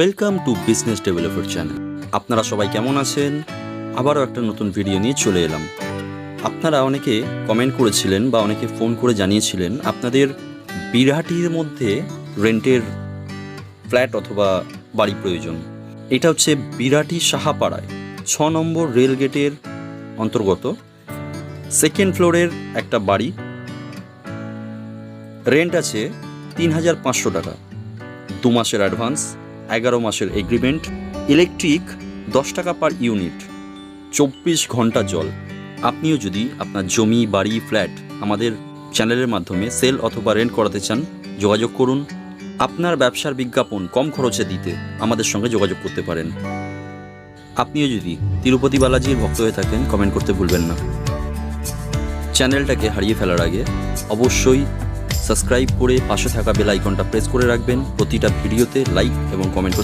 Welcome to business developer channel আপনারা সবাই কেমন আছেন? আবারও একটা নতুন ভিডিও নিয়ে চলে এলাম। আপনারা অনেকে কমেন্ট করেছিলেন বা অনেকে ফোন করে জানিয়েছিলেন আপনাদের বিরাটির মধ্যে রেন্টের ফ্ল্যাট অথবা বাড়ি প্রয়োজন। এটা হচ্ছে বিরাটি সাহাপাড়ায়, ছ নম্বর রেল গেটের অন্তর্গত। সেকেন্ড ফ্লোরের একটা বাড়ি। রেন্ট আছে তিন হাজার পাঁচশো টাকা। দু মাসের অ্যাডভান্স এগারো মাসের এগ্রিমেন্ট ইলেকট্রিক দশ টাকা পার ইউনিট চব্বিশ ঘণ্টা জল। আপনিও যদি আপনার জমি, বাড়ি ফ্ল্যাট আমাদের চ্যানেলের মাধ্যমে সেল অথবা রেন্ট করাতে চান, যোগাযোগ করুন। আপনার ব্যবসার বিজ্ঞাপন কম খরচে দিতে আমাদের সঙ্গে যোগাযোগ করতে পারেন। আপনিও যদি তিরুপতি বালাজির ভক্ত হয়ে থাকেন কমেন্ট করতে ভুলবেন না। চ্যানেলটাকে হারিয়ে ফেলার আগে অবশ্যই সাবস্ক্রাইব করে পাশে থাকা বেল আইকনটা প্রেস করে রাখবেন। প্রতিটা ভিডিওতে লাইক এবং কমেন্ট